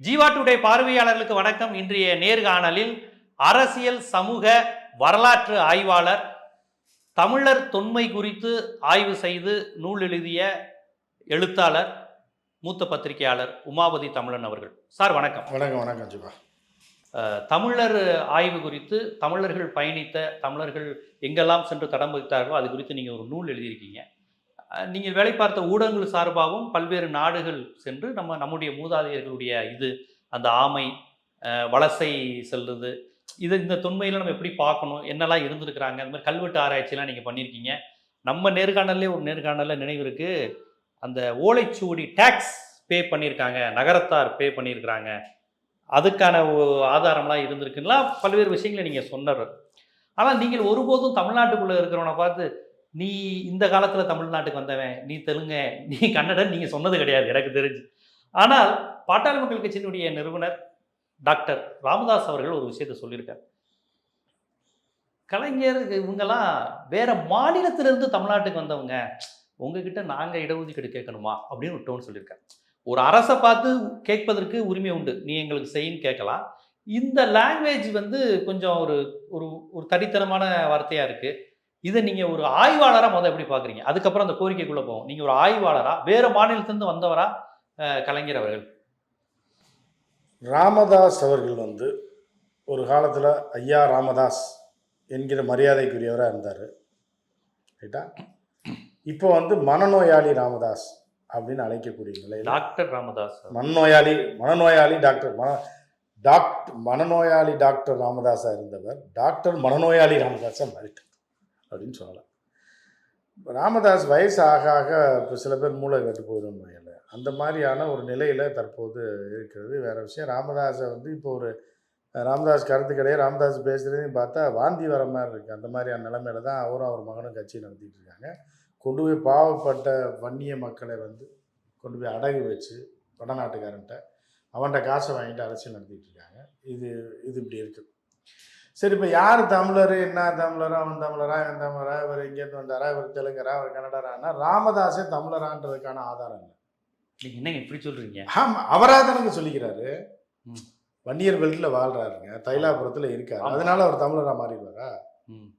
Jeeva today பார்வையாளர்களுக்கு வணக்கம். இன்றைய நேர்காணலில் அரசியல் சமூக வரலாற்று ஆய்வாளர் தமிழர் தொன்மை குறித்து ஆய்வு செய்து நூல் எழுதிய எழுத்தாளர் மூத்த பத்திரிகையாளர் உமாபதி தமிழன் அவர்கள். சார் வணக்கம். வணக்கம் வணக்கம் அஹ், தமிழர் ஆய்வு குறித்து தமிழர்கள் பயணித்த தமிழர்கள் எங்கெல்லாம் சென்று தடம் வைத்தார்களோ அது குறித்து நீங்கள் ஒரு நூல் எழுதியிருக்கீங்க. நீங்கள் வேலை பார்த்த ஊடகங்கள் சார்பாகவும் பல்வேறு நாடுகள் சென்று நம்ம நம்முடைய மூதாதையர்களுடைய இது அந்த ஆமை வலசை செல்லுது இது இந்த தொன்மையில் நம்ம எப்படி பார்க்கணும் என்னெல்லாம் இருந்திருக்கிறாங்க அந்த மாதிரி கல்வெட்டு ஆராய்ச்சிலாம் நீங்கள் பண்ணியிருக்கீங்க. நம்ம நேர்காணல்லே ஒரு நேர்காணலில் நினைவு இருக்குது அந்த ஓலைச்சுவடி டேக்ஸ் பே பண்ணியிருக்காங்க நகரத்தார் பே பண்ணியிருக்கிறாங்க. அதுக்கான ஆதாரம்லாம் இருந்திருக்குன்னா பல்வேறு விஷயங்களை நீங்கள் சொன்னார் ஆனால் நீங்கள் ஒருபோதும் தமிழ்நாட்டுக்குள்ளே இருக்கிறவனை பார்த்து நீ இந்த காலத்தில் தமிழ்நாட்டுக்கு வந்தவன் நீ தெலுங்க நீ கன்னடன் நீங்கள் சொன்னது கிடையாது எனக்கு தெரிஞ்சு. ஆனால் பாட்டாளி மக்கள் கட்சியினுடைய நிறுவனர் டாக்டர் ராமதாஸ் அவர்கள் ஒரு விஷயத்தை சொல்லியிருக்கார். கலைஞர் இவங்கெல்லாம் வேற மாநிலத்திலிருந்து தமிழ்நாட்டுக்கு வந்தவங்க உங்ககிட்ட நாங்கள் இடஒதுக்கீடு கேட்கணுமா? அப்படின்னு ஒரு டோன் சொல்லியிருக்காரு. ஒரு அரசை பார்த்து கேட்பதற்கு உரிமை உண்டு. நீ எங்களுக்கு செய்யின்னு கேட்கலாம். இந்த லாங்குவேஜ் வந்து கொஞ்சம் ஒரு ஒரு ஒரு தடித்தனமான வார்த்தையாக இருக்குது இதை நீங்கள் ஒரு ஆய்வாளராக முதல்ல எப்படி பார்க்குறீங்க? அதுக்கப்புறம் அந்த கோரிக்கைக்குள்ளே போவோம். நீங்கள் ஒரு ஆய்வாளரா வேறு மாநிலத்திலேருந்து வந்தவரா அஹ், கலைஞர் அவர்கள்? ராமதாஸ் அவர்கள் வந்து ஒரு காலத்தில் ஐயா ராமதாஸ் என்கிற மரியாதைக்குரியவராக இருந்தார். ரைட்டா? இப்போ வந்து மனநோயாளி ராமதாஸ் அப்படின்னு அழைக்கக்கூடிய நிலையில் டாக்டர் ராமதாஸ். மனநோயாளி மனநோயாளி டாக்டர் மன டாக்டர் மனநோயாளி டாக்டர் ராமதாஸாக இருந்தவர் டாக்டர் மனநோயாளி ராமதாஸாக மாறிட்டார். அப்படின்னு சொல்லலாம் ராமதாஸ் வயசு ஆக ஆக இப்போ சில பேர் மூளை கட்டு போயிடும் வகையில் அந்த மாதிரியான ஒரு நிலையில் தற்போது இருக்கிறது. வேறு விஷயம் ராமதாஸை வந்து இப்போ ஒரு ராமதாஸ் கருத்து கிடையாது. ராமதாஸ் பேசுகிறதையும் பார்த்தா வாந்தி வர மாதிரி இருக்குது அந்த மாதிரியான நிலைமையில தான் அவரும் அவர் மகனும் கட்சி நடத்திட்டு இருக்காங்க. கொண்டு போய் பாவப்பட்ட வன்னிய மக்களை வந்து கொண்டு போய் அடகு வச்சு வடநாட்டுக்காரன்ட்ட அவன்கிட்ட காசை வாங்கிட்டு அரசியல் நடத்திட்டு இருக்காங்க. இது இது இப்படி இருக்குது சரி இப்போ யார் தமிழர்? என்ன தமிழரா? அவன் தமிழரா? இவன் தமிழரா? இவர் இங்கேருந்து வந்தாரா? இவர் தெலுங்கரா? இவர் கன்னடரானா ராமதாஸே தமிழரான்றதுக்கான ஆதாரம் இல்லை. நீங்க என்னங்க இப்படி சொல்றீங்க? ஆமாம் அவராக தானங்க சொல்லிக்கிறாரு. ம். வன்னியர் பெல்ட்டில் வாழ்றாருங்க. தைலாபுரத்தில் இருக்காரு. அதனால அவர் தமிழராக மாறிடுவாரா? ம்.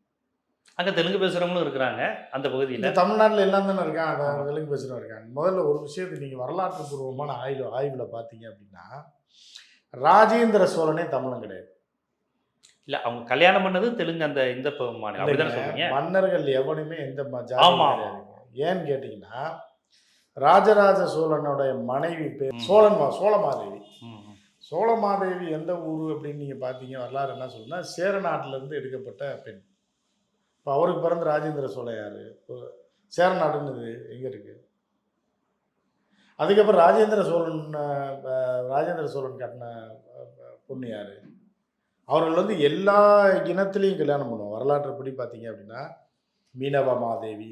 அங்க தெலுங்கு பேசுறவங்களும் இருக்கிறாங்க அந்த பகுதியில. தமிழ்நாட்டில் எல்லாம் தானே இருக்கான் தெலுங்கு பேசுகிறவங்க இருக்காங்க. முதல்ல ஒரு விஷயத்தை நீங்கள் வரலாற்று பூர்வமான ஆய்வு ஆய்வில் பார்த்தீங்க அப்படின்னா ராஜேந்திர சோழனே தமிழன் கிடையாது. இல்ல அவங்க கல்யாணம் பண்ணது தெலுங்கு அந்த இந்த மாநிலம். அப்படிதானே சொல்றீங்க? மன்னர்கள் எவனுமே எந்த ஏன்னு கேட்டிங்கன்னா ராஜராஜ சோழனுடைய மனைவி பேர் ம். சோழன் மா- சோழமாதேவி. சோழமாதேவி எந்த ஊர் அப்படின்னு நீங்கள் பார்த்தீங்க வரலாறு என்ன சொல்லுன்னா சேர நாட்டிலேருந்து எடுக்கப்பட்ட பெண். இப்போ அவருக்கு பிறந்த ராஜேந்திர சோழன் யார்? சேர நாடுன்னு எங்கே இருக்குது அதுக்கப்புறம் ராஜேந்திர சோழன் ராஜேந்திர சோழன் கட்டின பொண்ணு யார்? அவர்கள் வந்து எல்லா இனத்துலேயும் கல்யாணம் பண்ணுவோம் வரலாற்றுப்படி பார்த்தீங்க அப்படின்னா மீனவ மாதேவி.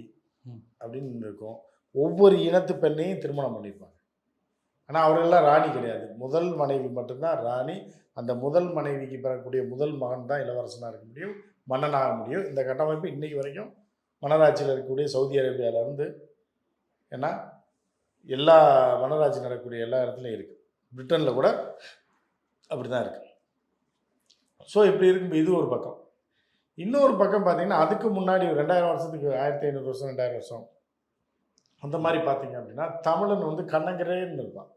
அப்படின்னு இருக்கும். ஒவ்வொரு இனத்து பெண்ணையும் திருமணம் பண்ணியிருப்பாங்க. ஆனால் அவர்களெல்லாம் ராணி கிடையாது. முதல் மனைவி மட்டும்தான் ராணி. அந்த முதல் மனைவிக்கு பெறக்கூடிய முதல் மகன் தான் இளவரசனாக இருக்க முடியும் மன்னனாக முடியும். இந்த கட்டமைப்பு இன்னைக்கு வரைக்கும் மன்னராட்சியில் இருக்கக்கூடிய சவுதி அரேபியாவில் இருந்து ஏன்னா எல்லா மன்னராட்சி நடக்கக்கூடிய எல்லா இடத்துலையும் இருக்குது பிரிட்டனில் கூட அப்படி தான் இருக்குது ஸோ இப்படி இருக்கும் இது ஒரு பக்கம். இன்னொரு பக்கம் பார்த்தீங்கன்னா அதுக்கு முன்னாடி ஒரு ரெண்டாயிரம் வருஷத்துக்கு ஆயிரத்தி ஐநூறு வருஷம் ரெண்டாயிரம் வருஷம். அந்த மாதிரி பார்த்தீங்க அப்படின்னா தமிழன் வந்து கண்ணங்கரேன்னு இருப்பான்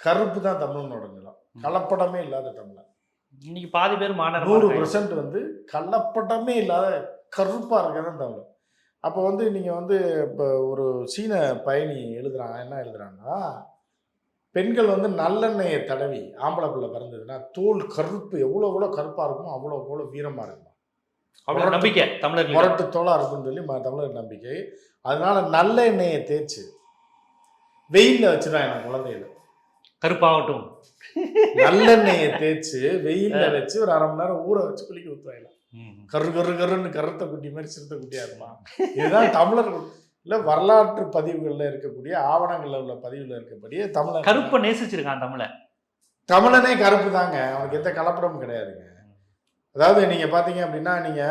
கருப்பு தான் தமிழனோட நிலம். கலப்படமே இல்லாத தமிழன். இன்னைக்கு பாதி பேர் நூறு மாணவர் பெர்சன்ட் வந்து கள்ளப்படமே இல்லாத கருப்பாக இருக்கிறதான் தமிழ் அப்போ வந்து நீங்கள் வந்து இப்போ ஒரு சீன பயணி எழுதுறான். என்ன எழுதுறான்னா பெண்கள் வந்து நல்லெண்ணெயை தடவி ஆம்பளை பிள்ளை பிறந்ததுன்னா தோல் கருப்பு எவ்வளோ எவ்வளோ கருப்பாக இருக்குமோ அவ்வளோ அவ்வளோ வீரமாக இருக்கும். அவ்வளவு நம்பிக்கை தமிழர்கள் முரட்டு தோலாக இருக்கும்னு சொல்லி தமிழர் நம்பிக்கை. அதனால நல்ல எண்ணெயை தேய்ச்சி வெயிலில் வச்சிருவான் எனக்கு குழந்தைகள். கருப்பாகட்டும். நல்லெண்ணெயை தேய்ச்சி வெயிலில் வச்சு ஒரு அரை மணி நேரம் ஊற வச்சு குளிக்க ஊற்றுவாங்க ம். கரு கரு கருன்னு கருத்த குட்டி மாதிரி சிறுத்தை குட்டியா இருப்பான் இதுதான் தமிழர்கள் இல்ல வரலாற்று பதிவுகளில் இருக்கக்கூடிய ஆவணங்களில் உள்ள பதிவுல இருக்கக்கூடிய தமிழர் கருப்பை நேசிச்சிருக்கான் தமிழை தமிழனே. கருப்பு தாங்க. அவனுக்கு எந்த கலப்படமும் கிடையாதுங்க. அதாவது நீங்க பாத்தீங்க அப்படின்னா நீங்க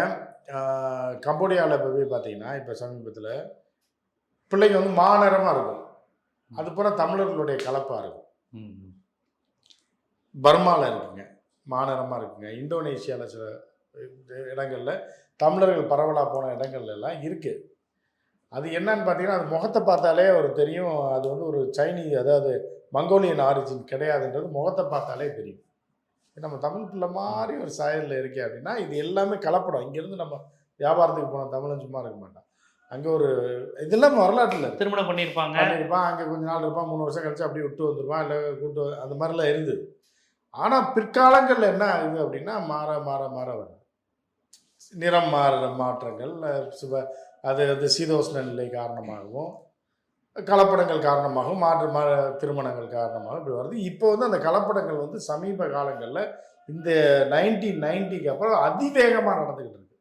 ஆஹ், கம்போடியால இப்போ போய் பார்த்தீங்கன்னா இப்போ சமீபத்தில் பிள்ளைங்க வந்து மாநிறமாக இருக்கும். அது பூரா தமிழர்களுடைய கலப்பாக இருக்கும். பர்மாவில் இருக்குங்க. மாநிலமாக இருக்குங்க. இந்தோனேஷியாவில் சில இடங்களில் தமிழர்கள் பரவலாக போன இடங்கள்ல எல்லாம் இருக்குது அது என்னன்னு பார்த்தீங்கன்னா அது முகத்தை பார்த்தாலே ஒரு தெரியும். அது வந்து ஒரு சைனீஸ் அதாவது மங்கோலியன் ஆரிஜின் கிடையாதுன்றது முகத்தை பார்த்தாலே தெரியும். நம்ம தமிழ் பிள்ளை மாதிரி ஒரு சாயலில் இருக்கே அப்படின்னா இது எல்லாமே கலப்படம். இங்கேருந்து நம்ம வியாபாரத்துக்கு போன தமிழன் சும்மா இருக்க மாட்டான். அங்கே ஒரு இதெல்லாம் வரலாற்றில் திருமணம் பண்ணியிருப்பாங்க. பண்ணியிருப்பான். அங்கே கொஞ்ச நாள் இருப்பான். மூணு வருஷம் கழிச்சு அப்படியே விட்டு வந்துருவான். இல்லை கூட்டு அந்த மாதிரிலாம் இருந்தது. ஆனால் பிற்காலங்களில் என்ன ஆகுது அப்படின்னா மாற மாற மாற வருது. நிறம் மாறுற மாற்றங்கள் சுப அது வந்து சீதோஷ்ண நிலை காரணமாகவும் கலப்படங்கள் காரணமாகவும் மாற்று மா திருமணங்கள் காரணமாகவும் இப்படி வருது. இப்போ வந்து அந்த கலப்படங்கள் வந்து சமீப காலங்களில் இந்த நைன்டீன் நைன்ட்டிக்கு அப்புறம் அதிவேகமாக நடந்துக்கிட்டு இருக்கு.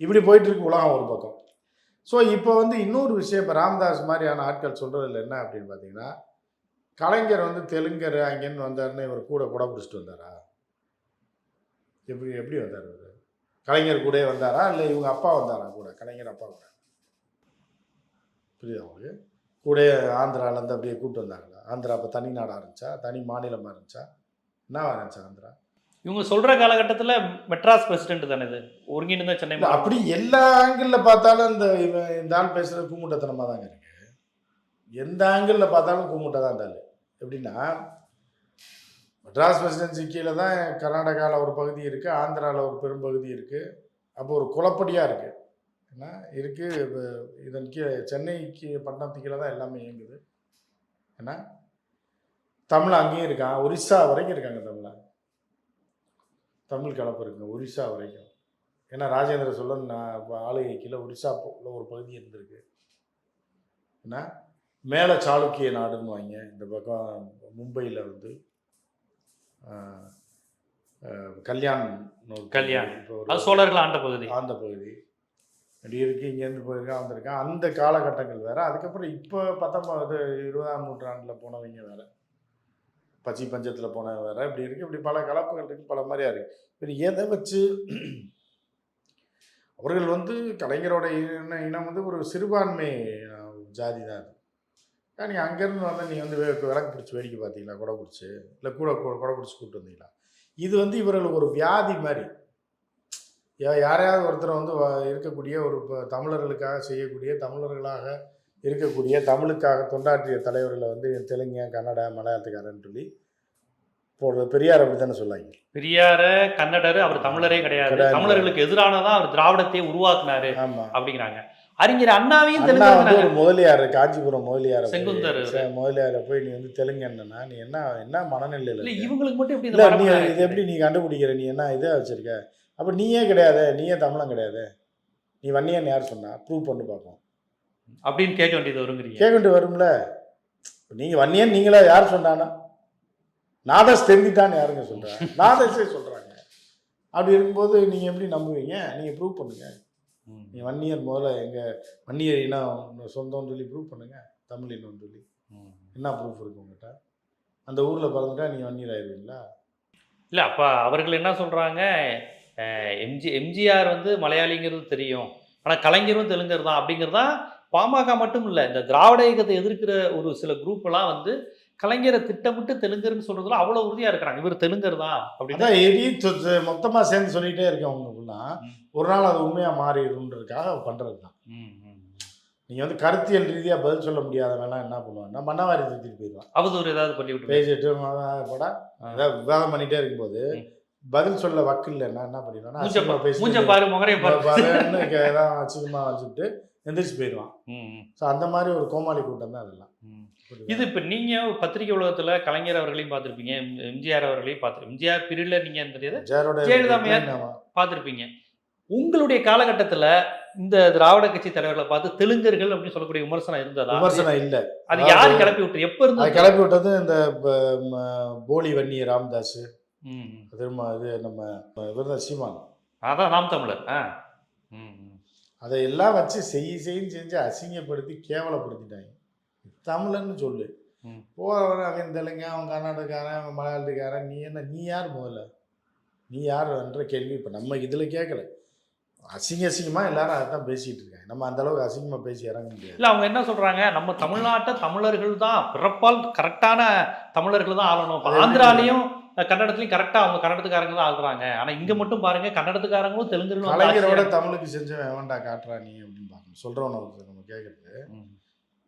இப்படி போயிட்டு இருக்கு உலகம் ஒரு பக்கம். ஸோ இப்போ வந்து இன்னொரு விஷயம் இப்போ ராம்தாஸ் மாதிரியான ஆட்கள் சொல்கிறதுல என்ன அப்படின்னு பார்த்தீங்கன்னா கலைஞர் வந்து தெலுங்கர் அங்கேருந்து வந்தாருன்னு இவர் கூட கூட பிடிச்சிட்டு வந்தாரா? எப்படி எப்படி வந்தார் இவர்? கலைஞர் கூடயே வந்தாரா? இல்லை இவங்க அப்பா வந்தாரா கூட? கலைஞர் அப்பா கூட. புரியுதா உங்களுக்கு? கூட ஆந்திராலேருந்து அப்படியே கூப்பிட்டு வந்தாங்களா? ஆந்திரா அப்போ தனி நாடாக இருந்துச்சா? தனி மாநிலமாக இருந்துச்சா? என்னவா இருந்துச்சா ஆந்திரா? இவங்க சொல்ற காலகட்டத்துல மெட்ராஸ் பிரசிடென்ட் தானே இது? ஒருங்கிணைந்த சென்னை அப்படி எல்லா ஆங்கிளில் பார்த்தாலும் இந்த இவன் இந்த ஆள் பேசுறது கூமுட்டத்தனமாக தாங்க இருக்கு. எந்த ஆங்கிளில் பார்த்தாலும் கூமுட்டை தான் இருந்தாலும் எப்படின்னா மெட்ராஸ் பிரசிடென்சி கீழே தான் கர்நாடகாவில் ஒரு பகுதி இருக்குது ஆந்திராவில் ஒரு பெரும்பகுதி இருக்குது அப்போ ஒரு குழப்படியாக இருக்குது ஏன்னா இருக்குது இதன் கீழே சென்னைக்கு பட்டணத்து கீழே தான் எல்லாமே இயங்குது. ஏன்னா தமிழ் அங்கேயும் இருக்கான் ஒரிசா வரைக்கும் இருக்காங்க தமிழை. தமிழ் கலப்பு இருக்குங்க ஒரிசா வரைக்கும். ஏன்னா ராஜேந்திர சோழன் நான் ஆளுகை கீழே ஒரிசா உள்ள ஒரு பகுதி இருந்திருக்கு. ஏன்னா மேலே சாளுக்கிய நாடுன்னு வாங்க இந்த பக்கம் மும்பையில் வந்து. கல்யாண் கல்யாண். இப்போ அது சோழர்கள் ஆண்ட பகுதி. ஆந்த பகுதி. அப்படி இருக்கு இங்கேருந்து போயிருக்கான் வந்திருக்கான் அந்த காலகட்டங்கள் வேற. அதுக்கப்புறம் இப்போ பத்தொன்பது இருபதாம் நூற்றாண்டில் போனவங்க வேற. பச்சி பஞ்சத்தில் போனவங்க வேற. இப்படி இருக்கு இப்படி பல கலப்புகள் இருக்கு பல மாதிரியா இருக்கு. இப்படி எதை வச்சு அவர்கள் வந்து கலைஞரோட இன இனம் வந்து ஒரு சிறுபான்மை ஜாதி தான் அது. நீ அங்கேருந்து வந்து நீ வந்து விளக்கு பிடிச்சி வேடிக்கை பார்த்தீங்களா? குடை பிடிச்சி? இல்லை கூட குடை பிடிச்சி கூப்பிட்டு வந்தீங்களா? இது வந்து இவர்களுக்கு ஒரு வியாதி மாதிரி. யாரையாவது ஒருத்தர் வந்து இருக்கக்கூடிய ஒரு தமிழர்களுக்காக செய்யக்கூடிய தமிழர்களாக இருக்கக்கூடிய தமிழுக்காக தொண்டாற்றிய தலைவர்களை வந்து தெலுங்கு கன்னடா மலையாளத்துக்காரன்னு சொல்லி போடுறது பெரியார் அப்படி தானே சொல்லாங்க. பெரியார கன்னடர் அவர் தமிழரே கிடையாது. தமிழர்களுக்கு எதிரானதான் அவர் திராவிடத்தை உருவாக்குனாரு ஆமாம் அப்படிங்கிறாங்க. அறிஞர் அண்ணாவையும் அண்ணா வந்து ஒரு முதலியார் காஞ்சிபுரம் முதலியார் செங்குந்தர். முதலியார போய் நீ வந்து தெலுங்கு என்னன்னா நீ என்ன என்ன மனநிலையில் இல்ல? இவங்களுக்கு மட்டும் எப்படி இல்ல நீ இது எப்படி நீ கண்டுபிடிக்கிற? நீ என்ன இதை வச்சிருக்க? அப்ப நீயே கிடையாது? நீயே தமிழன் கிடையாது? நீ வன்னியன் யார் சொன்னா? ப்ரூவ் பண்ணி பார்ப்போம் அப்படின்னு கேட்க வேண்டியது வருங்கிறீங்க. கேட்கிட்டு வரும்ல? நீங்க வன்னியன் நீங்களா யார் சொன்னானா நாதஸ் தெரிஞ்சிட்டான்னு யாருங்க சொல்றா? நாதஸே சொல்றாங்க. அப்படி இருக்கும்போது நீங்க எப்படி நம்புவீங்க? நீங்க ப்ரூவ் பண்ணுங்க. நீ வன்னியர் முதல்ல எங்க வன்னியர் இனம் சொந்தம்னு சொல்லி ப்ரூவ் பண்ணுங்க தமிழ் இனம்னு சொல்லி. என்ன ப்ரூஃப் இருக்கு உங்ககிட்ட? அந்த ஊர்ல பிறந்துட்டா நீ வன்னியர் ஆயிடுவீங்களா இல்ல அப்ப அவர்கள் என்ன சொல்றாங்க அஹ், எம்ஜி எம்ஜிஆர் வந்து மலையாளிங்கிறது தெரியும். ஆனா கலைஞரும் தெலுங்கர் தான் அப்படிங்கிறதா பாமக மட்டும் இல்ல இந்த திராவிட இயக்கத்தை எதிர்க்கிற ஒரு சில குரூப் எல்லாம் வந்து கலைஞரை திட்டமிட்டு தெலுங்கர்னு சொல்றதுல அவ்வளவு உறுதியா இருக்கிறாங்க இவர் தெலுங்கர் தான் அப்படின்னு எரி தொ- தொ- மொத்தமா சேர்ந்து உங்களுக்குன்னா ம். ஒரு நாள் அது உண்மையா மாறிடுன்றதுக்காக பண்றது தான் ம், ம். நீங்க வந்து கருத்தியல் ரீதியா பதில் சொல்ல முடியாதவெல்லாம் என்ன பண்ணுவாங்கன்னா மன்னவாரி தூக்கிட்டு போயிடுவான் அவதூறு ஏதாவது பண்ணி விட்டு பேசிட்டு போடா ஆ. ஏதாவது விவாதம் பண்ணிட்டே இருக்கும்போது. பதில் சொல்ல வக்கு இல்லைன்னா என்ன பண்ணிடுவான்னா அசிங்கமா வச்சுட்டு எந்திரிச்சு போயிடுவான். ஸோ அந்த மாதிரி ஒரு கோமாளி கூட்டம் தான் அதெல்லாம்? இது இப்ப நீங்க பத்திரிகை உலகத்துல கலைஞர் அவர்களையும் பார்த்திருப்பீங்க எம்- எம்ஜிஆர் அவர்களையும் பார்த்து எம்ஜிஆர் பீரியட்ல நீங்க தெரியாது ஜெயலலிதா. பார்த்திருப்பீங்க. உங்களுடைய காலகட்டத்துல இந்த திராவிட கட்சி தலைவர்களை பார்த்து தெலுங்கர்கள் அப்படின்னு சொல்லக்கூடிய விமர்சனம் இருந்ததா? விமர்சனம் இல்ல. அது யார் கிளப்பி விட்டு எப்ப இருந்து கிளப்பி விட்டது இந்த போலி வன்னிய ராமதாஸ். திரும்ப இது நம்ம இவர் சீமான். அதான் நாம் தமிழர். ஆ. ம், ம். அதை எல்லாம் வச்சு செய் செய்ன்னு செஞ்சு அசிங்கப்படுத்தி கேவலப்படுத்திட்டாங்க. தமிழன்னு சொல்லு. போகிறவன் அவன் தெலுங்கு அவன் கர்நாடகாரன் அவன் மலையாளத்துக்காரன் நீ என்ன நீ யார் முதல்ல? நீ யார்ன்ற கேள்வி இப்போ நம்ம இதில் கேட்கல அசிங்க அசிங்கமாக எல்லாரும் அதை தான் பேசிகிட்டு இருக்காங்க. நம்ம அந்த அளவுக்கு அசிங்கமாக பேசி இறங்க முடியாது. இல்ல அவங்க என்ன சொல்றாங்க? நம்ம தமிழ்நாட்டை தமிழர்கள் தான் பிறப்பால் கரெக்டான தமிழர்கள் தான் ஆளணும்? ஆந்திராலையும் கன்னடத்துலயும் கரெக்டா அவங்க கன்னடத்துக்காரங்க தான் ஆகுறாங்க. ஆனா இங்க மட்டும் பாருங்க கன்னடத்துக்காரங்களும் தெலுங்குல வந்து கலைஞரோட தமிழுக்கு செஞ்சவன் எவன்டா காட்டுறா நீ அப்படின்னு பார்க்கணும். சொல்கிறவன நம்ம கேட்குறது ம்.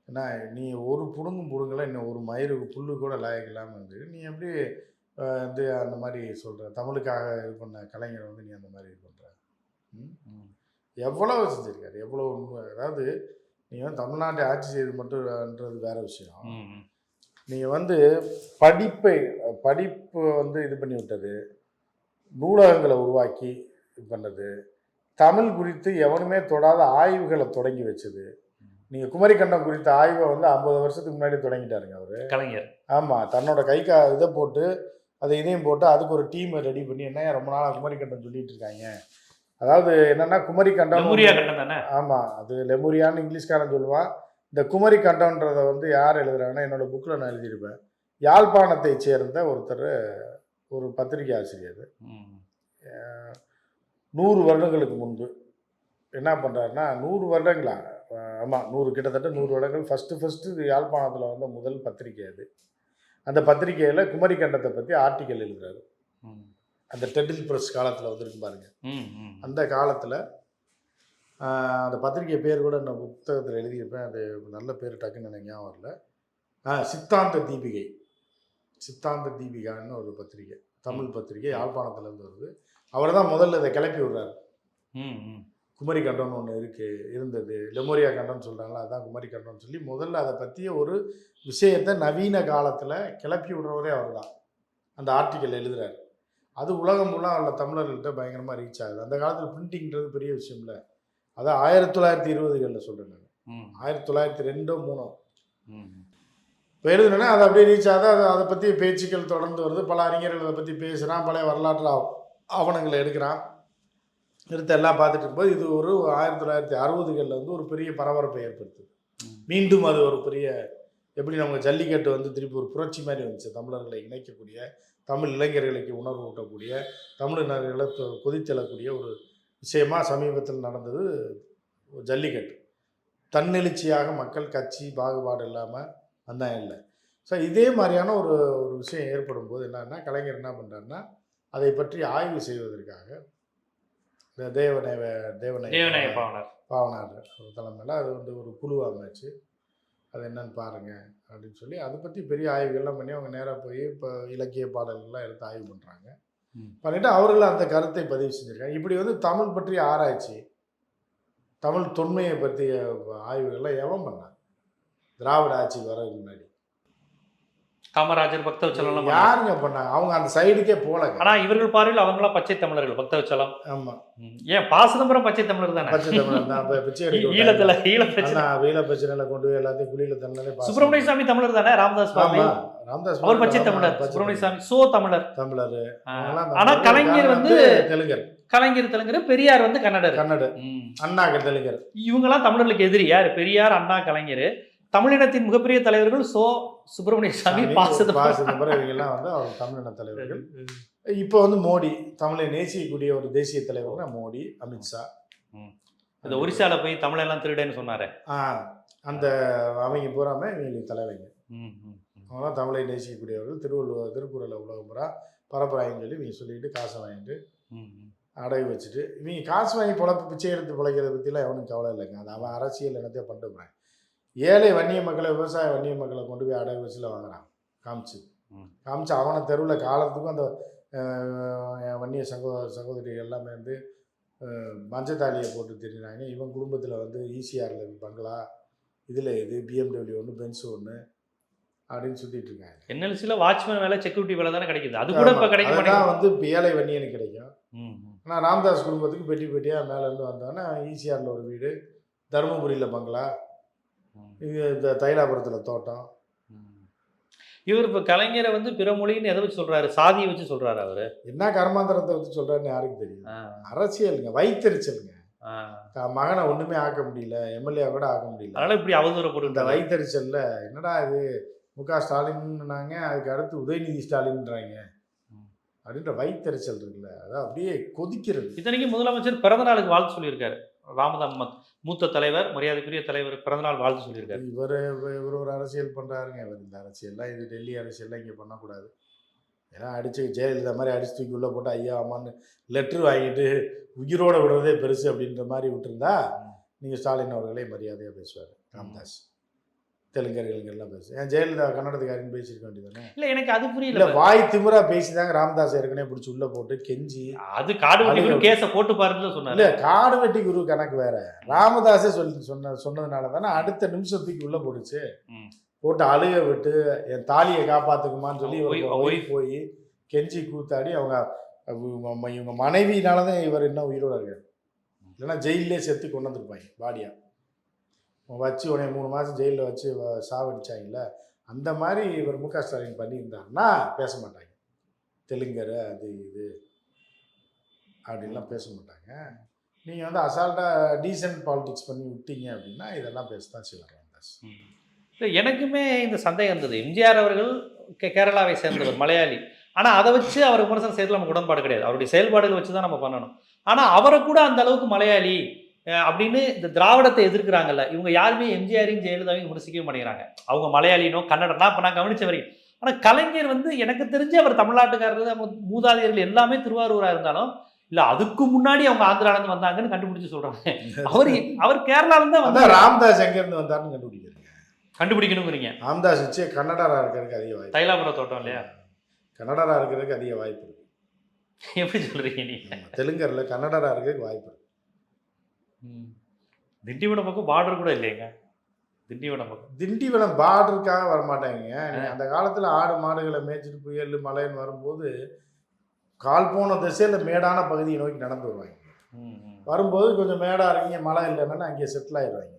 ஏன்னா நீ ஒரு புடுங்கும் புடுங்கல இன்னும் ஒரு மயிறு புல்லு கூட லாயக்கு இல்லாமல் இருந்து நீ எப்படி வந்து அந்த மாதிரி சொல்கிற தமிழுக்காக இது பண்ண கலைஞரை வந்து நீ அந்த மாதிரி இது பண்ணுற ம். எவ்வளவு செஞ்சிருக்காரு? எவ்வளோ அதாவது நீங்கள் வந்து தமிழ்நாட்டை ஆட்சி செய்து மட்டும்ன்றது வேற விஷயம். நீங்கள் வந்து படிப்பை படிப்பு வந்து இது பண்ணி விட்டது நூலகங்களை உருவாக்கி இது பண்ணது தமிழ் குறித்து எவனுமே தொடாத ஆய்வுகளை தொடங்கி வச்சது. நீங்கள் குமரிக்கண்டம் குறித்த ஆய்வை வந்து ஐம்பது வருஷத்துக்கு முன்னாடி தொடங்கிட்டாருங்க அவர். கலைஞர். ஆமாம் தன்னோட கை கா இதை போட்டு அதை இதையும் போட்டு அதுக்கு ஒரு டீமை ரெடி பண்ணி என்ன ரொம்ப நாளாக குமரிக்கண்டம் சொல்லிட்டு இருக்காங்க. அதாவது என்னன்னா குமரிக்கண்டம் லெமுரியா கண்டம் தானே? ஆமாம் அது லெமுரியான்னு இங்கிலீஷ்காரன் சொல்லுவான். இந்த குமரி கண்டம்ன்றதை வந்து யார் எழுதுறாங்கன்னா என்னோட புக்கில் நான் எழுதியிருப்பேன். யாழ்ப்பாணத்தை சேர்ந்த ஒருத்தர் ஒரு பத்திரிகை ஆசிரியர். நூறு வருடங்களுக்கு முன்பு என்ன பண்ணுறாருன்னா நூறு வருடங்களா? ஆமாம் நூறு கிட்டத்தட்ட நூறு வருடங்கள். ஃபஸ்ட்டு ஃபஸ்ட்டு யாழ்ப்பாணத்தில் வந்த முதல் பத்திரிகை அது. அந்த பத்திரிகையில் குமரி கண்டத்தை பற்றி ஆர்டிக்கல் எழுதுறாரு. அந்த டெட்டில் பிரஸ் காலத்தில் வந்திருக்கு பாருங்க. அந்த காலத்தில் அந்த பத்திரிகை பேர் கூட நான் புத்தகத்தில் எழுதியிருப்பேன். அது நல்ல பேர் டக்குன்னு எனக்கு ஞாபகம் வரல. சித்தாந்த தீபிகை. சித்தாந்த தீபிகான்னு ஒரு பத்திரிகை. தமிழ் பத்திரிகை யாழ்ப்பாணத்துலேருந்து வருது. அவர் தான் முதல்ல இதை கிளப்பி விடுறாரு. குமரி கண்டம்னு ஒன்று இருக்குது இருந்தது. லெமோரியா கண்டம்னு சொல்கிறாங்களா அதான் குமரி கண்டம்னு சொல்லி முதல்ல அதை பற்றிய ஒரு விஷயத்தை நவீன காலத்தில் கிளப்பி விடுறவரே அவர் தான். அந்த ஆர்டிக்கல் எழுதுறாரு. அது உலகம் ஃபுல்லாக உள்ள தமிழர்கள்ட்ட பயங்கரமாக ரீச் ஆகுது. அந்த காலத்தில் பிரிண்டிங்கிறது பெரிய விஷயம் இல்லை அதான் ஆயிரத்தி தொள்ளாயிரத்தி இருபதுகளில் சொல்கிறேன் நான். ம். ஆயிரத்தி தொள்ளாயிரத்தி ரெண்டோ மூணோ. இப்போ எழுதுனேன்னா அது அப்படியே ரீச் ஆகுது. அது அதை பற்றி பேச்சுக்கள் தொடர்ந்து வருது. பல அறிஞர்கள் அதை பற்றி பேசுகிறான் பழைய வரலாற்று ஆவ- ஆவணங்களை எடுக்கிறான். எடுத்து எல்லாம் பார்த்துட்டு இருக்கும்போது இது ஒரு ஆயிரத்தி தொள்ளாயிரத்தி அறுபதுகளில் வந்து ஒரு பெரிய பரபரப்பை ஏற்படுத்துது. மீண்டும் அது ஒரு பெரிய எப்படி நமக்கு ஜல்லிக்கட்டு வந்து திருப்பி ஒரு புரட்சி மாதிரி வந்துச்சு. தமிழர்களை இணைக்கக்கூடிய தமிழ் இளைஞர்களுக்கு உணர்வு ஊட்டக்கூடிய தமிழினர்களை கொதித்தெழக்கூடிய ஒரு விஷயமா சமீபத்தில் நடந்தது ஜல்லிக்கட்டு. தன்னெழுச்சியாக மக்கள் கட்சி பாகுபாடு இல்லாமல் வந்தாங்க இல்லை. ஸோ இதே மாதிரியான ஒரு ஒரு விஷயம் ஏற்படும் போது என்னன்னா கலைஞர் என்ன பண்ணுறாருன்னா அதை பற்றி ஆய்வு செய்வதற்காக இந்த தேவநாய தேவநேய பாவனர் பாவனார். அவர் தலைமையில் அது வந்து ஒரு குழு அமைச்சு அது என்னன்னு பாருங்க அப்படின்னு சொல்லி அதை பற்றி பெரிய ஆய்வுகள்லாம் பண்ணி அவங்க நேராக போய் இப்போ இலக்கிய பாடல்கள்லாம் எடுத்து ஆய்வு பண்ணுறாங்க. பண்ணிட்டு அவர்கள் அந்த கருத்தை பதிவு செஞ்சுருக்காங்க. இப்படி வந்து தமிழ் பற்றிய ஆராய்ச்சி தமிழ் தொன்மையை பற்றிய ஆய்வுகள்லாம் எவன் பண்ணான்? திராவிட ஆட்சி வரதுக்கு முன்னாடி. காமராஜர் பக்தவச்சலம். யாருங்க பண்ணாங்க? அவங்க அந்த சைடுக்கே போலங்க ஆனா இவர்கள் பார்வையில் அவங்களாம் பச்சை தமிழர்கள் பக்தவச்சலம். ஆமா. ஏன் பா சிதம்பரம் பச்சை தமிழர் தானே? பச்சை தமிழர் தான். பிச்சை ஈழத்துல ஈழ பிரச்சனை. வீல பிரச்சனையில கொண்டு போய் எல்லாத்தையும் குழியில தன்னாலே சுப்பிரமணிய சாமி தமிழர் தானே? ராமதாஸ் சுவாமி. ராமதாஸ் அவர் பச்சை தமிழர் சுப்பிரமணிய சாமி சோ தமிழர். தமிழர். ஆனா. கலைஞர் வந்து தெலுங்கர். கலைஞர் தெலுங்கர் பெரியார் வந்து கன்னடர். கன்னட ம். அண்ணா தெலுங்கர். இவங்கெல்லாம் தமிழர்களுக்கு எதிரி. யார்? பெரியார் அண்ணா கலைஞர். தமிழினத்தின் மிகப்பெரிய தலைவர்கள் சோ சுப்பிரமணிய சாமி பா பா சிதம்பரம் சிதம்பரம் இவங்க எல்லாம் வந்து அவர் தமிழின தலைவர்கள். இப்போ வந்து மோடி தமிழை நேசிக்கக்கூடிய ஒரு தேசிய தலைவர்னா மோடி அமித்ஷா இந்த ஒரிசால போய் தமிழெல்லாம் திருடன்னு சொன்னாரு. ஆ அந்த அவங்க பூராமே இவங்களுக்கு தலைவங்க. அவங்களாம் தமிழை நேசிக்கக்கூடியவர்கள். திருவள்ளுவர் திருக்குறளை உலகம் பூரா பரப்புறாங்கன்னு சொல்லி இவங்க சொல்லிட்டு காசை வாங்கிட்டு. அடகு வச்சுட்டு இவங்க காசு வாங்கி பொழப்பு பிச்சை எடுத்து பிழைக்கிறத பற்றிலாம் எவனும் கவலை இல்லைங்க. அது அவன் அரசியல் என்னத்தையும் பண்ணிட்டு போகிறான் ஏழை வன்னிய மக்களை விவசாய வன்னிய மக்களை கொண்டு போய் அடகு வச்சுல வாங்குறான். காமிச்சு. காமிச்சு அவனை தெருவில் காலத்துக்கும் அந்த வன்னிய சகோ சகோதரிகள் எல்லாமே வந்து மஞ்சத்தாலியை போட்டு திரினாங்க இவன் குடும்பத்தில் வந்து ஈசிஆரில் பங்களா இதில் இது பிஎம்டபிள்யூ ஒன்று பென்ஸ் ஒன்று அப்படின்னு சுற்றிட்டு இருக்காங்க. என்எல்சில வாட்ச்மேன் வேலை செக்யூரிட்டி வேலை தானே கிடைக்குது. அது கூட இப்ப. கிடைக்க மாட்டேங்குது. வந்து இப்ப ஏழை வன்னியனுக்கு கிடைக்கும். ஆனால் ராமதாஸ் குடும்பத்துக்கு பெட்டி பெட்டியாக மேலேருந்து வந்தோன்னே ஈசிஆரில் ஒரு வீடு தருமபுரியில் பங்களா இது இந்த தைலாபுரத்தில் தோட்டம். இவர் இப்ப கலைஞரை வந்து பிற மொழின்னு எதை வச்சு சொல்றாரு? சாதியை வச்சு சொல்றாரு அவரு. என்ன கர்மாந்திரத்தை வச்சு சொல்கிறாருன்னு யாருக்கு தெரியும்? அரசியலுங்க வைத்தறிச்சலுங்க. மகனை ஒன்றுமே ஆக்க முடியல எம்எல்ஏ கூட ஆக்க முடியல. அதனால இப்படி அவதூற இந்த வைத்தறிச்சல்ல என்னடா இது? மு. க. ஸ்டாலின்னாங்க அதுக்கு அடுத்து உதயநிதி ஸ்டாலின்றாங்க. அப்படின்ற வைத்தறிச்சல் இருக்குல்ல அதான் அப்படியே கொதிக்கிறது. இத்தனைக்கும் முதலமைச்சர் பிறந்த நாளுக்கு வாழ்த்து சொல்லியிருக்காரு. ராமதாஸ் மத்- மூத்த தலைவர் மரியாதைக்குரிய தலைவர் பிறந்தநாள் வாழ்த்து சொல்லியிருக்காரு. இவர் இவர் ஒரு அரசியல் பண்ணுறாருங்க இவர் இந்த அரசியல்லாம் இது டெல்லி அரசியல்லாம் இங்கே பண்ணக்கூடாது. ஏன்னா அடிச்சு ஜெயலலிதா மாதிரி அடிச்சு தூக்கி உள்ளே போட்டு ஐயா அம்மான்னு லெட்ரு வாங்கிட்டு உயிரோட விடுறதே பெருசு அப்படின்ற மாதிரி விட்டுருந்தா நீங்கள் ஸ்டாலின் அவர்களே மரியாதையாக பேசுவார். ராமதாஸ். தெலுங்கர் இளைஞர்லாம் பேசு. ஏன் ஜெயலலிதா கன்னடத்துக்காரின்னு பேசியிருக்க வேண்டியதானே? இல்ல எனக்கு அது இல்லை புரியல வாய் திமிரா பேசிதாங்க ராமதாஸ் ஏற்கனவே பிடிச்சி உள்ளே போட்டு கெஞ்சி. அது காடு வெட்டி கேஸ போட்டு பாருன்னு சொன்னாரு. இல்ல காடு வெட்டி குரு கணக்கு வேற. ராமதாஸே சொல்லி சொன்ன சொன்னதுனால தானே அடுத்த நிமிஷத்துக்கு உள்ள போடுச்சு. போட்டு அழுக விட்டு என் தாலியை காப்பாத்துக்குமான்னு சொல்லி ஒய்- போய் கெஞ்சி கூத்தாடி அவங்க இவங்க மனைவினால தான் இவர் இன்னும் உயிரோட இருக்காரு. இல்லைன்னா ஜெயிலே செத்து கொண்டு வந்திருப்பாங்க பாடியா வச்சு உடனே மூணு மாதம் ஜெயிலில் வச்சு வ- சாவடிச்சாங்கல்ல அந்த மாதிரி இவர் மு க. ஸ்டாலின் பண்ணியிருந்தாருன்னா பேச மாட்டாங்க. தெலுங்கர் அது இது அப்படின்லாம் பேச மாட்டாங்க. நீங்கள் வந்து அசால்ட்டாக டீசென்ட் பாலிடிக்ஸ் பண்ணி விட்டீங்க அப்படின்னா இதெல்லாம் பேச தான் செய்வார் ராமதாஸ். எனக்குமே இந்த சந்தேகம் இருந்தது. எம்ஜிஆர் அவர்கள் கேரளாவை சேர்ந்தவர் மலையாளி. ஆனால் அதை வச்சு அவர் விமர்சனம் செய்யறதுல நமக்கு உடன்பாடு கிடையாது. அவருடைய செயல்பாடுகள் வச்சு தான் நம்ம பண்ணணும். ஆனால் அவரை கூட அந்த அளவுக்கு மலையாளி அப்படின்னு இந்த திராவிடத்தை எதிர்க்கிறாங்கல்ல இவங்க யாருமே எம்ஜிஆரையும் ஜெயலலிதாவையும் விமர்சிக்கவே மாட்டேங்கிறாங்க. அவங்க மலையாளினோ கன்னடம் நான் இப்போ நான் கவனிச்ச வரைக்கும். ஆனா கலைஞர் வந்து எனக்கு தெரிஞ்சு அவர் தமிழ்நாட்டுக்காரர் நம்ம மூதாதையர்கள் எல்லாமே திருவாரூரா இருந்தாலும் இல்ல அதுக்கு முன்னாடி அவங்க ஆந்திரால இருந்து வந்தாங்கன்னு கண்டுபிடிச்சு சொல்றாங்க. அவர் அவர் கேரளால இருந்து தான் வந்தார். ராமதாஸ் எங்கேருந்து வந்தாருன்னு கண்டுபிடிக்கிறீங்க. கண்டுபிடிக்கணுங்கிறீங்க. ராமதாஸ் வச்சு கன்னடரா இருக்கிறதுக்கு அதிக வாய்ப்பு. தைலாபுர தோட்டம் இல்லையா? கன்னடரா இருக்கிறதுக்கு அதிக வாய்ப்பு இருக்கு. எப்படி சொல்றீங்க நீங்க? ஆமா. தெலுங்கர்ல கன்னடரா இருக்கிறதுக்கு வாய்ப்பு இருக்கு. திண்டிவனம் பக்கம் பார்டர் கூட இல்லையங்க திண்டிவனம் பக்கம் திண்டிவனம் பார்டருக்காக வரமாட்டாங்க அந்த காலத்துல ஆடு மாடுகளை மேய்ச்சிட்டு புயல் மழைன்னு வரும்போது கால் போன திசையில மேடான பகுதியை நோக்கி நடந்து வருவாங்க. வரும்போது கொஞ்சம் மேடா இருக்கீங்க மழை இல்லைன்னா அங்கே செட்டில் ஆயிடுவாங்க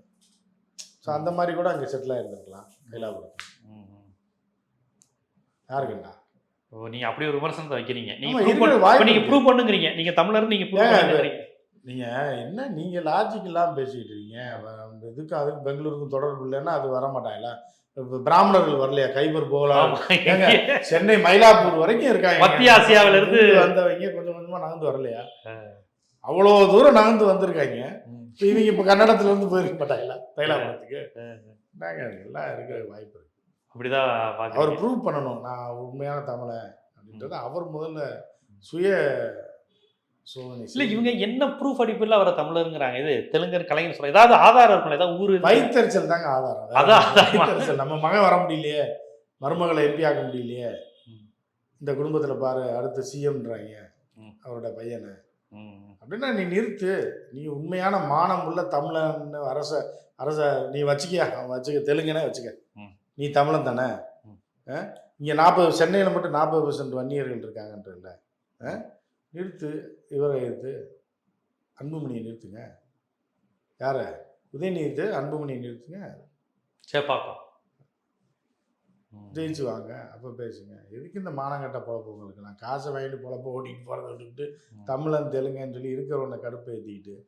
ஸோ அந்த மாதிரி கூட அங்கே செட்டில் ஆயிருந்துருக்கலாம் கைலாபுரத்தில். ம், ம். யாருக்குண்டா? ஓ நீங்க அப்படி ஒரு விமர்சனத்தை வைக்கிறீங்க. நீங்க ஆமா, prove இருக்கிற பண்ணு- வாய்ப்பு இப்ப நீங்க இருக்கு. ப்ரூவ் பண்ணுங்கிறீங்க. நீங்க தமிழர் நீங்க ப்ரூவ் ஏங்க, பண்ணுங்கிறீங்க நீங்க என்ன நீங்க லாஜிக் இல்லாம பேசிக்கிட்டு இருக்கீங்க? இதுக்கு அதுக்கு பெங்களூருக்கு தொடர்பு இல்லைன்னா அது வர மாட்டாங்களா? பிராமணர்கள் வரலையா? கைபர் போகலாம் சென்னை மயிலாப்பூர் வரைக்கும் இருக்காங்க. மத்திய ஆசியாவுல இருந்து- வந்தவங்க கொஞ்சம் கொஞ்சமா நகர்ந்து வரலையா? அவ்வளோ தூரம் நகர்ந்து வந்திருக்காங்க. இவங்க இப்ப கன்னடத்துல இருந்து போயிருக்க மாட்டாங்களா? தைலாபுரத்துக்கு என்னங்க எல்லாம் இருக்கிற வாய்ப்பு இருக்கு. அப்படிதான் அவர் ப்ரூவ் பண்ணணும். நான் உண்மையான தமிழன் அப்படின்றத அவர் முதல்ல சுய சோதனை இல்ல. இவங்க என்ன ப்ரூஃப் அடிப்படையில் அவரை தமிழருங்கிறாங்க இது தெலுங்கர் கலைஞர் சொல்ல ஏதாவது ஆதாரம் இருக்கும் ஏதாவது ஊரு. வயிற்றுச்சல் தாங்க ஆதாரம் அதான். வயித்தெரிச்சல் நம்ம மகன் வர முடியலையே மருமகளை எம்பி ஆக்க முடியலையே. இந்த குடும்பத்துல பாரு அடுத்து சிஎம்ன்றாங்க. அவரோட பையனை அப்படின்னா நீ நிறுத்து நீ உண்மையான மானம் உள்ள தமிழன் அரச அரச நீ வச்சுக்கியா அவன் வச்சுக்க தெலுங்குனே வச்சுக்க. நீ தமிழன் தானே? இங்க நாற்பது சென்னையில் மட்டும் நாற்பது பெர்சன்ட் வன்னியர்கள் இருக்காங்கன்றல? நிறுத்து இவரை நிறுத்து. அன்புமணியை நிறுத்துங்க. யார? உதயநிறுத்து அன்புமணியை நிறுத்துங்க. சேப்பாக்கம். ஜெயிச்சு வாங்க அப்போ பேசுங்க. எதுக்கு இந்த மானங்கட்ட பொழப்பு உங்களுக்கு? நான் காசை வாங்கிட்டு பொழப்ப ஓட்டிட்டு போகிறத விட்டுட்டு. தமிழன் தெலுங்குன்னு சொல்லி இருக்கிறவனை கடுப்பை ஏற்றிக்கிட்டு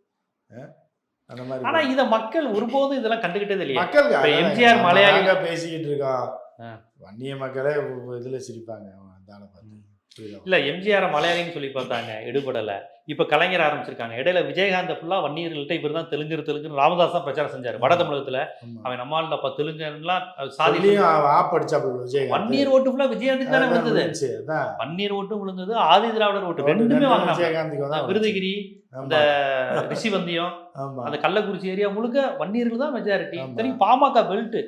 அந்த மாதிரி ஆனா இத மக்கள் ஒருபோதும் இதெல்லாம் கண்டுகிட்டது இல்லையா. மக்கள் எம்ஜிஆர் மலையாளி- நாங்க பேசிக்கிட்டு இருக்கோம். ஆ. வன்னிய மக்களே இதுல சிரிப்பாங்க அவன் இல்ல எம்ஜிஆர் மலையாளின்னு சொல்லி பார்த்தாங்க எடுபடல. இப்ப கலைஞர் ஆரம்பிச்சிருக்காங்க. இடையில விஜயகாந்த் ஃபுல்லா வன்னியர்கள்ட்ட இவர் தான் தெலுங்கு தெலுங்கு ராமதாஸ் தான் பிரச்சாரம் செஞ்சாரு. வட தமிழகத்துல. அவன் நம்மால் தெலுங்குலாம் சாதி அதுலயும் அவன் ஆப் அடிச்சாப்புல விஜயகாந்த். வன்னியர் ஓட்டு ஃபுல்லா விஜயகாந்துக்கு தானே விழுந்தது. வன்னியர் ஓட்டும் விழுந்தது ஆதி திராவிடர் ஓட்டு. ரெண்டு- ரெண்டுமே ரெண்டு வாங்கினாங்க. விருதுகிரி ஆமா, ரிஷிவந்தியம். அந்த கள்ளக்குறிச்சி ஏரியா முழுக்க வன்னியர்கள் தான் மெஜாரிட்டி பாமக பெல்ட்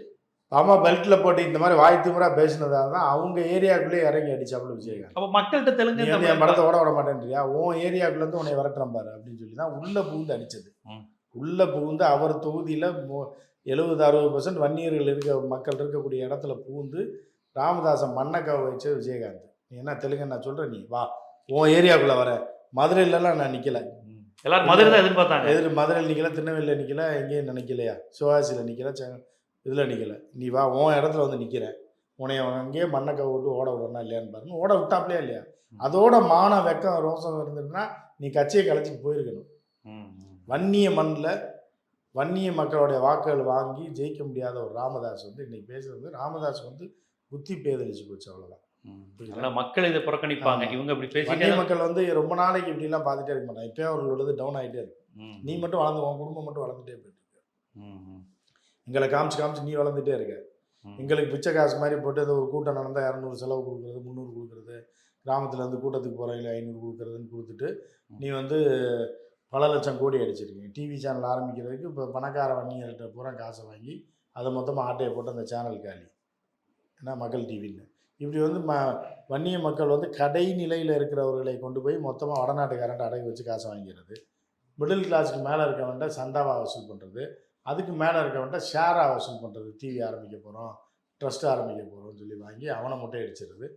ஆமா பெல்ட்ல போட்டு இந்த மாதிரி வாய் திமுறா பேசினதால தான் அவங்க ஏரியாக்குள்ளே இறங்கி அடிச்சாப்புல விஜயகாந்த். அப்ப மக்கள்கிட்ட தெலுங்கு என் படத்தை ஓட விட மாட்டேன்றியா? உன் ஏரியாக்குள்ள இருந்து உன்னை விரட்டுறேன் பாரு அப்படின்னு சொல்லி தான் உள்ள புகுந்து அடிச்சது. உள்ள புகுந்து அவர் தொகுதியில எழுபது அறுபது பர்சன்ட் வன்னியர்கள் இருக்க மக்கள் இருக்கக்கூடிய இடத்துல புகுந்து ராமதாசன் மண்ணக்காவை வச்ச விஜயகாந்த். நீ என்ன தெலுங்கு நான் சொல்றேன் நீ வா. உன் ஏரியாக்குள்ள வர. மதுரையிலலாம் நான் நிக்கல. ம். எல்லாரும் மதுரை தான் எதிர்பார்த்தாங்க. எதிர் மதுரையில் நிக்கல திருநெல்வேலியில் நிக்கல எங்கேயும் நினைக்கலையா? சிவகாசியில் நிக்கல செங்க இதில் நிக்கல. நீ வா உன் இடத்துல வந்து உன்னை அவன் அங்கேயே மண்ணக்காவை விட்டு ஓட விடணும் இல்லையான்னு பாருங்க ஓட விட்டாப்லையா இல்லையா? அதோட மான வெக்கம் ரோசம் இருந்ததுன்னா நீ கட்சியை கலைச்சிட்டு போயிருக்கணும். வன்னிய மண்ணில் வன்னிய மக்களுடைய வாக்குகள் வாங்கி ஜெயிக்க முடியாத ஒரு ராமதாஸ் வந்து இன்னைக்கு பேசுறது ராமதாஸ் வந்து புத்தி பேதலிச்சு போச்சு அவ்வளோதான் மக்கள் இதை புறக்கணிப்பாங்க. இவங்க இப்படி பேசிட்டே மக்கள் வந்து ரொம்ப நாளைக்கு இப்படிலாம் பார்த்துட்டே இருக்க மாட்டாங்க. இப்போயும் அவர்களோடது டவுன் ஆகிட்டே இருக்கு. நீ மட்டும் வளர்ந்து உன் குடும்பம் மட்டும் வளர்ந்துட்டே போயிட்டு இருக்கு. எங்களை காமிச்சு காமிச்சு நீ வளர்ந்துட்டே இருக்க. எங்களுக்கு பிச்சை காசு மாதிரி போட்டு அது ஒரு கூட்டம் நடந்தால் இரநூறு செலவு கொடுக்குறது முந்நூறு கொடுக்குறது கிராமத்துல இருந்து கூட்டத்துக்கு போகிறவங்கள ஐநூறு கொடுக்குறதுன்னு கொடுத்துட்டு நீ வந்து பல லட்சம் கோடி அடிச்சிருக்கீங்க. டிவி சேனல் ஆரம்பிக்கிறதுக்கு இப்போ பணக்கார வன்னியர்கிட்ட பூரா காசை வாங்கி அதை மொத்தமாக ஆட்டையை போட்டு அந்த சேனல் காலி. ஏன்னா மக்கள் டிவின்னு இப்படி வந்து ம வன்னிய மக்கள் வந்து கடை நிலையில் இருக்கிறவர்களை கொண்டு போய் மொத்தமாக வடநாட்டுக்காரன்ட்ட அடகு வச்சு காசை வாங்கிறது மிடில் கிளாஸுக்கு மேலே இருக்கவன்ட்ட சந்தாவாக வசூல் பண்ணுறது அதுக்கு மேலே இருக்கவன்ட்ட ஷேராக வசூல் பண்ணுறது டிவி ஆரம்பிக்க போகிறோம் ட்ரஸ்ட் ஆரம்பிக்க போகிறோம்னு சொல்லி வாங்கி அவனை முட்டை அடிச்சிருது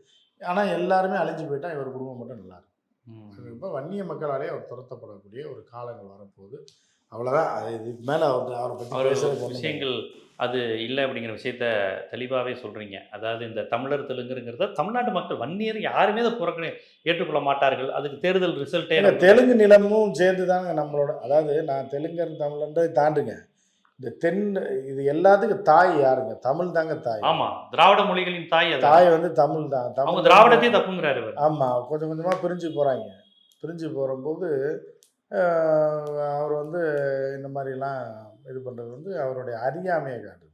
ஆனால் எல்லாருமே அழிஞ்சு போயிட்டா இவர் குடும்பம் மட்டும் நல்லா இருக்கும். இப்போ வன்னிய மக்களாலே அவர் துரத்தப்படக்கூடிய ஒரு காலங்கள் வரப்போகுது. அவ்வளோதான் அது இதுக்கு மேலே அவர் அவரை பற்றி விஷயங்கள் அது இல்லை அப்படிங்கிற விஷயத்த தெளிவாகவே சொல்கிறீங்க அதாவது இந்த தமிழர் தெலுங்குங்கிறத தமிழ்நாட்டு மக்கள் வன்னியர் யாருமே அதை புறக்கணி ஏற்றுக்கொள்ள மாட்டார்கள். அதுக்கு தேர்தல் ரிசல்ட்டே தெலுங்கு நிலமும் சேர்ந்து தாங்க நம்மளோட அதாவது நான் தெலுங்கர் தமிழன்றதை தாண்டுங்க. இந்த தென் இது எல்லாத்துக்கும் தாய் யாருங்க? தமிழ் தாங்க தாய். ஆமா திராவிட மொழிகளின் தாய் தாய் வந்து தமிழ் தான். தமிழ் திராவிடத்தையும் தப்புங்கிறாரு ஆமா கொஞ்சம் கொஞ்சமா பிரிஞ்சு போறாங்க. பிரிஞ்சு போகும்போது அவர் வந்து இந்த மாதிரிலாம் இது பண்றது வந்து அவருடைய அறியாமையை காட்டுது.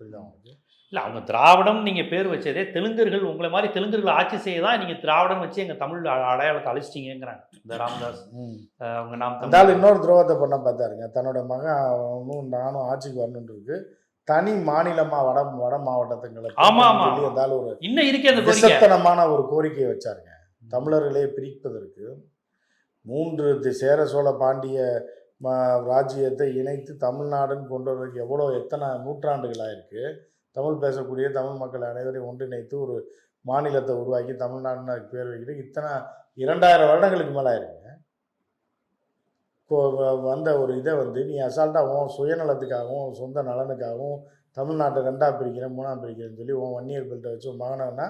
புரியுதா உங்களுக்கு? இல்ல அவங்க திராவிடம் நீங்க பேர் வச்சதே தெலுங்கர்கள் உங்களை மாதிரி தெலுங்கர்கள் ஆட்சி செய்ய தான் நீங்க திராவிடம் வச்சு எங்க தமிழ் அடையாளத்தை அழிச்சிட்டீங்கிறாங்க இந்த ராமதாஸ் அவங்க நாம் தமிழ் இன்னொரு துரோகத்தை பண்ண பார்த்தாருங்க. தன்னோட மகனும் நானும் ஆட்சிக்கு வரணுன்ட்டு இருக்கு. தனி மாநிலமா வட வட மாவட்டத்துங்களை ஆமா, ஆமா. ஆள் ஒரு இன்னும் இருக்கே அந்த விசத்தனமான ஒரு கோரிக்கையை வச்சாருங்க. தமிழர்களை பிரிப்பதற்கு மூன்று சேர சோழ பாண்டிய ராஜ்ஜியத்தை இணைத்து தமிழ்நாடுன்னு கொண்டு வரதுக்கு எவ்வளோ எத்தனை நூற்றாண்டுகள் ஆயிருக்கு. தமிழ் பேசக்கூடிய தமிழ் மக்கள் அனைவரையும் ஒன்றிணைத்து ஒரு மாநிலத்தை உருவாக்கி தமிழ்நாடுன்னு பேர் வைக்கிறது இத்தனை இரண்டாயிரம் வருடங்களுக்கு மேலே ஆயிருங்க. வந்த ஒரு இதை வந்து நீ அசால்ட்டாக உன் சுயநலத்துக்காகவும் சொந்த நலனுக்காகவும் தமிழ்நாட்டை ரெண்டாக பிரிக்கிறேன் மூணாம் பிரிக்கிறேன்னு சொல்லி உன் வன்னியர் பெல்ட்டை வச்சு உன் மகனன்னா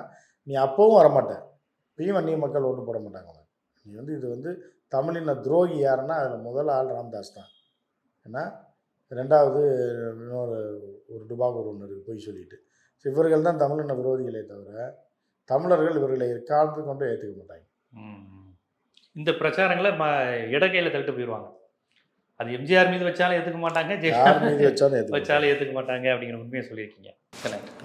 நீ அப்பவும் வரமாட்டேன். இப்பயும் வன்னிய மக்கள் ஓட்டு போட மாட்டாங்க நீ வந்து இது வந்து தமிழின துரோகி யாருன்னா அதில் முதல் ஆள் ராம்தாஸ் தான். ஏன்னா ரெண்டாவது இன்னொரு ஒரு டுபாகூர் ஒன்று இருக்குது பொய் சொல்லிட்டு. So இவர்கள் தான் தமிழின விரோதிகளே தவிர தமிழர்கள் இவர்களை காலத்து கொண்டு ஏற்றுக்க மாட்டாங்க. இந்த பிரச்சாரங்களை இடக்கையில் தள்ளிட்டு போயிடுவாங்க அது எம்ஜிஆர் மீது வச்சாலும் ஏற்றுக்க மாட்டாங்க யார் மீது ஜெயலலிதா வச்சாலும் வச்சாலும் ஏற்றுக்க மாட்டாங்க அப்படிங்கிற உண்மையை சொல்லியிருக்கீங்க. வணக்கம்